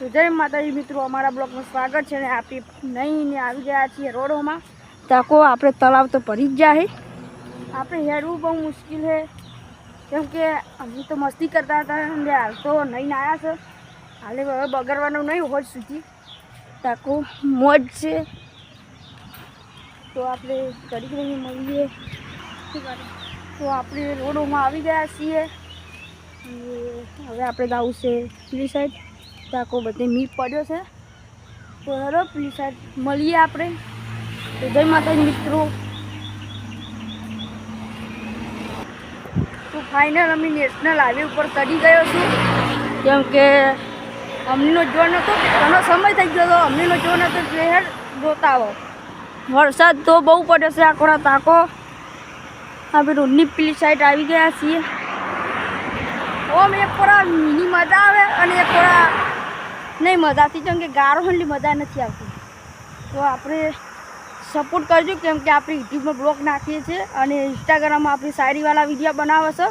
તો જય માતાજી મિત્રો અમારા બ્લોગમાં સ્વાગત છે ને આપણે નહીં આવી ગયા છીએ રોડોમાં. તાકો આપણે તળાવ તો ભરી જ જાય આપણે હેરવું બહુ મુશ્કેલ છે કેમ કે અમે તો મસ્તી કરતા હતા અને હાલ તો નહીં આવ્યા છે. હાલે હવે બગડવાનું નહીં હોજ સુધી. તાકો મોજ છે. તો આપણે કરી ઘડી મળીએ. તો આપણે રોડોમાં આવી ગયા છીએ. હવે આપણે જવું છે પેલી સાઈડ. તાકો બધે મી પડ્યો છે. તો હરો પ્લીઝ સાઈડ મળીએ આપણે. તો જય માતાજી, મિત્રો. તો ફાઇનલ અમે નેશનલ હાઈવે ઉપર ચડી ગયો છું. કેમ કે અમનીનો જોન હતો ઘણો સમય થઈ ગયો હતો. અમનીનો જોન હતો શહેર જોતા આવો વરસાદ તો બહુ પડ્યો છે, આખો તાકો આપણે રોડની પેલી સાઈડ આવી ગયા છીએ. ઓમ, એક થોડા મિની મજા આવે અને એક થોડા નહીં મજા આવતી કેમ કે ગારો એટલી મજા નથી આવતી. તો આપણે સપોર્ટ કરજો કેમ કે આપણે યુટ્યુબમાં બ્લોગ નાખીએ છીએ અને ઇન્સ્ટાગ્રામમાં આપણી શાયરીવાળા વીડિયો બનાવે છે.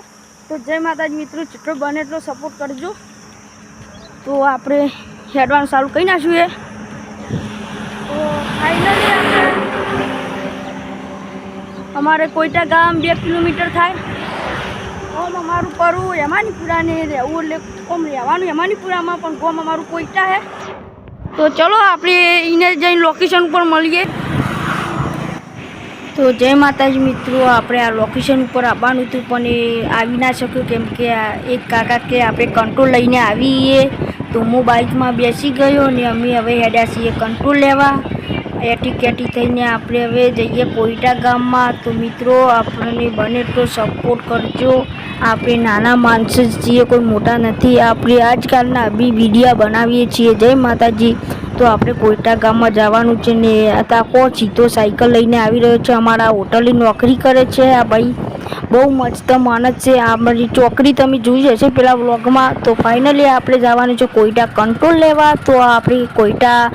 તો જય માતાજી મિત્રો, જેટલો બને એટલો સપોર્ટ કરજો. તો આપણે હેડવાનું ચાલુ કહી નાખ્યું એ તો ફાઇનલી અમારે કોઈટા ગામ બે કિલોમીટર થાય. ઓમ અમારું પરવું યમાનીપુરાને રહેવું એટલે કોમ રહેવાનું યમાનીપુરામાં પણ ગોમ અમારું કોઈટા હે. તો ચલો આપણે એને જઈને લોકેશન ઉપર મળીએ. તો જય માતાજી મિત્રો, આપણે આ લોકેશન ઉપર આવવાનું હતું, પણ એ આવી ના શક્યું, કેમ કે એક કાકા કે આપણે કંટ્રોલ લઈને આવીએ. તો હું બાઇકમાં બેસી ગયો અને અમે હવે હેડ્યા છીએ કંટ્રોલ લેવા. એટી થઈને આપણે હવે જઈએ કોઈટા ગામમાં. તો મિત્રો, આપણને બને તો સપોર્ટ કરજો. આપણે નાના માણસો જ છીએ કોઈ મોટા નથી. આપણે આજકાલના બી વિડીયા બનાવીએ છીએ. જય માતાજી. તો આપણે કોઈટા ગામમાં જવાનું છે ને તાકો સીધો સાયકલ લઈને આવી રહ્યો છે? અમારા હોટલની નોકરી કરે છે આ ભાઈ. બહુ મસ્ત માણસ છે. આ મારી ચોકડી તમે જોઈ જશે પેલા વ્લોગમાં. તો ફાઇનલી આપણે જવાનું છે કોઈટા કંટ્રોલ લેવા. તો આપણે કોઈટા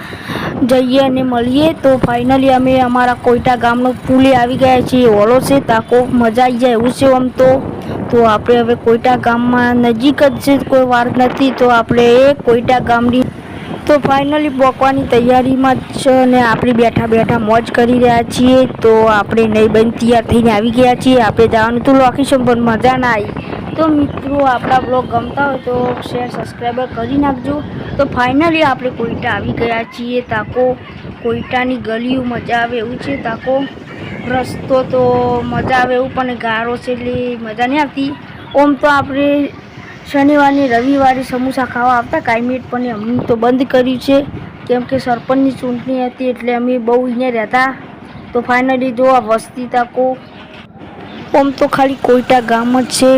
જઈએ અને મળીએ. તો ફાઇનલી અમે અમારા કોઈટા ગામનો પુલે આવી ગયા છીએ. ઓળો છે તાકો મજા આવી જાય એવું છે આમ તો. તો આપણે હવે કોઈટા ગામમાં નજીક જ છે, કોઈ વાર નથી. તો આપણે એ કોઈટા ગામની તો ફાઇનલી પોકવાની તૈયારીમાં જ છે અને આપણે બેઠા બેઠા મોજ કરી રહ્યા છીએ. તો આપણે નહીં બંધ તૈયાર થઈને આવી ગયા છીએ. આપણે જવાનું તો લોકેશન પણ મજા ના આવી તો મિત્રો, આપણા બ્લોગ ગમતા હોય તો શેર સબસ્ક્રાઈબર કરી નાખજો. તો ફાઇનલી આપણે કોઈટા આવી ગયા છીએ. તાકો કોઈટાની ગલીઓ મજા આવે એવું છે. તાકો રસ્તો તો મજા આવે એવું, પણ ગારો છે એટલે મજા નહીં આવતી. ઓમ તો આપણે શનિવારની, રવિવારે સમોસા ખાવા આવતા કાયમી પણ અમને તો બંધ કર્યું છે. કેમ કે સરપંચની ચૂંટણી હતી એટલે અમે બહુ અહીંયા રહેતા. તો ફાઇનલી જો આ વસ્તી તાકો આમ તો ખાલી કોઈટા ગામ જ છે.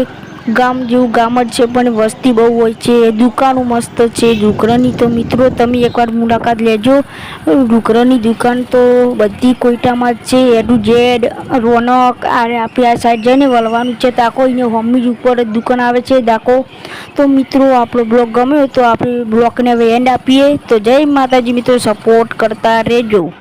ગામ જેવું ગામ જ છે, પણ વસ્તી બહુ હોય છે. દુકાનો મસ્ત છે. ડુકરાની તો મિત્રો, તમે એકવાર મુલાકાત લેજો. ડુકરાની દુકાન તો બધી કોઈટામાં જ છે. એ ટુ ઝેડ, રોનક અરે આપણે આ સાઈડ જઈને વળવાનું છે. તાકો અહીંયા હોમીજ ઉપર જ દુકાન આવે છે. દાકો તો મિત્રો, આપણો બ્લોગ ગમ્યો તો આપણે બ્લોગને હવે એન્ડ આપીએ. તો જય માતાજી મિત્રો સપોર્ટ કરતા રહેજો.